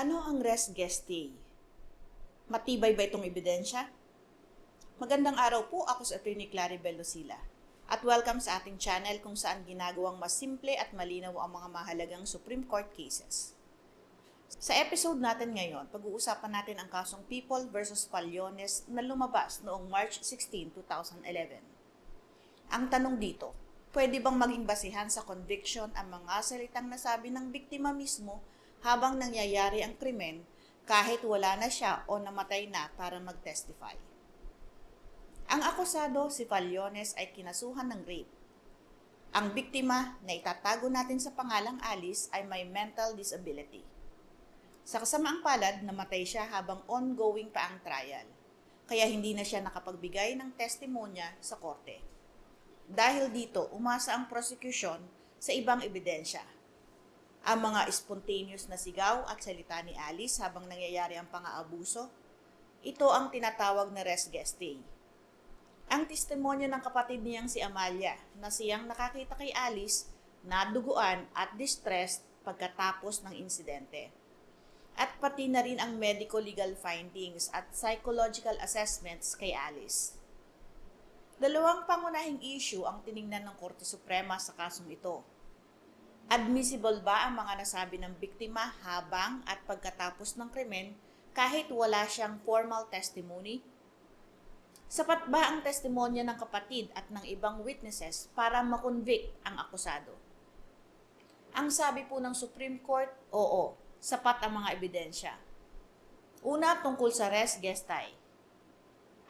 Ano ang res gestae? Matibay ba itong ebidensya? Magandang araw po, ako si Atty. Claribel Lucila. At welcome sa ating channel kung saan ginagawang mas simple at malinaw ang mga mahalagang Supreme Court cases. Sa episode natin ngayon, pag-uusapan natin ang kasong People versus Pallones na lumabas noong March 16, 2011. Ang tanong dito, pwede bang maging basihan sa conviction ang mga salitang nasabi ng biktima mismo habang nangyayari ang krimen kahit wala na siya o namatay na para mag-testify? Ang akusado, si Pallones, ay kinasuhan ng rape. Ang biktima na itatago natin sa pangalang Alice ay may mental disability. Sa kasamaang palad, namatay siya habang ongoing pa ang trial, kaya hindi na siya nakapagbigay ng testimonya sa korte. Dahil dito, umasa ang prosecution sa ibang ebidensya. Ang mga spontaneous na sigaw at salita ni Alice habang nangyayari ang pang-aabuso, ito ang tinatawag na res gestae. Ang testimonya ng kapatid niyang si Amalia na siyang nakakita kay Alice na duguan at distressed pagkatapos ng insidente. At pati na rin ang medico-legal findings at psychological assessments kay Alice. Dalawang pangunahing issue ang tiningnan ng Korte Suprema sa kasong ito. Admissible ba ang mga nasabi ng biktima habang at pagkatapos ng krimen kahit wala siyang formal testimony? Sapat ba ang testimonya ng kapatid at ng ibang witnesses para makonvict ang akusado? Ang sabi po ng Supreme Court, oo, sapat ang mga ebidensya. Una, tungkol sa res gestae.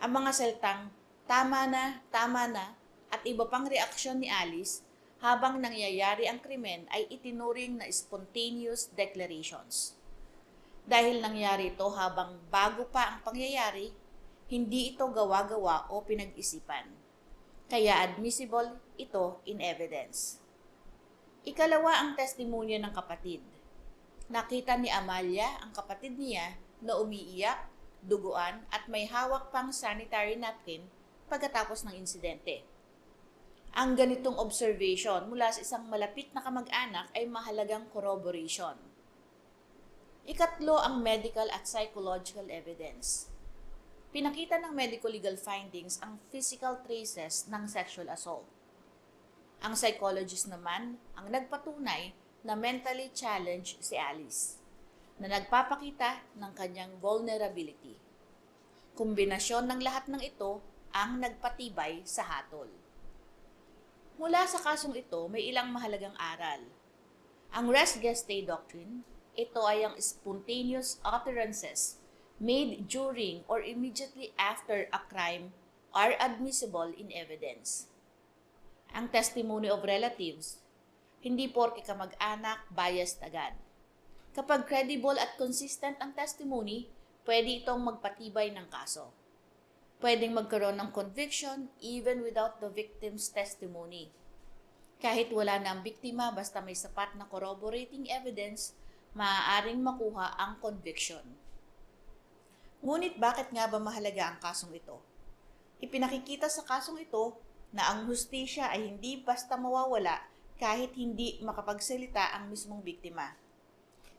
Ang mga seltang tama na, tama na, at iba pang reaksyon ni Alice habang nangyayari ang krimen ay itinuring na spontaneous declarations. Dahil nangyari ito habang bago pa ang pangyayari, hindi ito gawa-gawa o pinag-isipan. Kaya admissible ito in evidence. Ikalawa ang testimonya ng kapatid. Nakita ni Amalia ang kapatid niya na umiiyak, duguan at may hawak pang sanitary napkin pagkatapos ng insidente. Ang ganitong observation mula sa isang malapit na kamag-anak ay mahalagang corroboration. Ikatlo ang medical at psychological evidence. Pinakita ng medical legal findings ang physical traces ng sexual assault. Ang psychologist naman ang nagpatunay na mentally challenged si Alice, na nagpapakita ng kanyang vulnerability. Kombinasyon ng lahat ng ito ang nagpatibay sa hatol. Mula sa kasong ito, may ilang mahalagang aral. Ang res gestae doctrine, ito ay ang spontaneous utterances made during or immediately after a crime are admissible in evidence. Ang testimony of relatives, hindi porke kamag-anak, biased agad. Kapag credible at consistent ang testimony, pwede itong magpatibay ng kaso. Pwedeng magkaroon ng conviction even without the victim's testimony. Kahit wala na ang biktima basta may sapat na corroborating evidence, maaaring makuha ang conviction. Ngunit bakit nga ba mahalaga ang kasong ito? Ipinakikita sa kasong ito na ang hustisya ay hindi basta mawawala kahit hindi makapagsalita ang mismong biktima.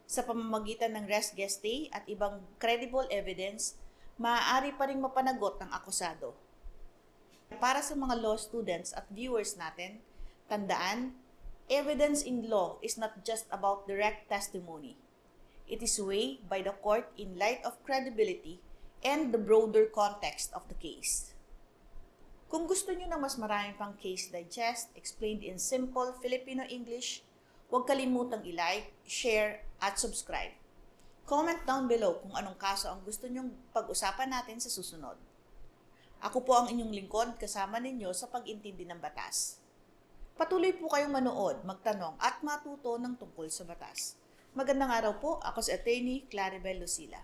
Sa pamamagitan ng res gestae at ibang credible evidence, maaari pa rin mapanagot ng akusado. Para sa mga law students at viewers natin, tandaan, evidence in law is not just about direct testimony. It is weighed by the court in light of credibility and the broader context of the case. Kung gusto niyo ng mas maraming pang case digest explained in simple Filipino English, huwag kalimutang i-like, share, at subscribe. Comment down below kung anong kaso ang gusto nyong pag-usapan natin sa susunod. Ako po ang inyong lingkod kasama ninyo sa pag-intindi ng batas. Patuloy po kayong manood, magtanong at matuto ng tungkol sa batas. Magandang araw po, ako si Attorney Claribel Lucila.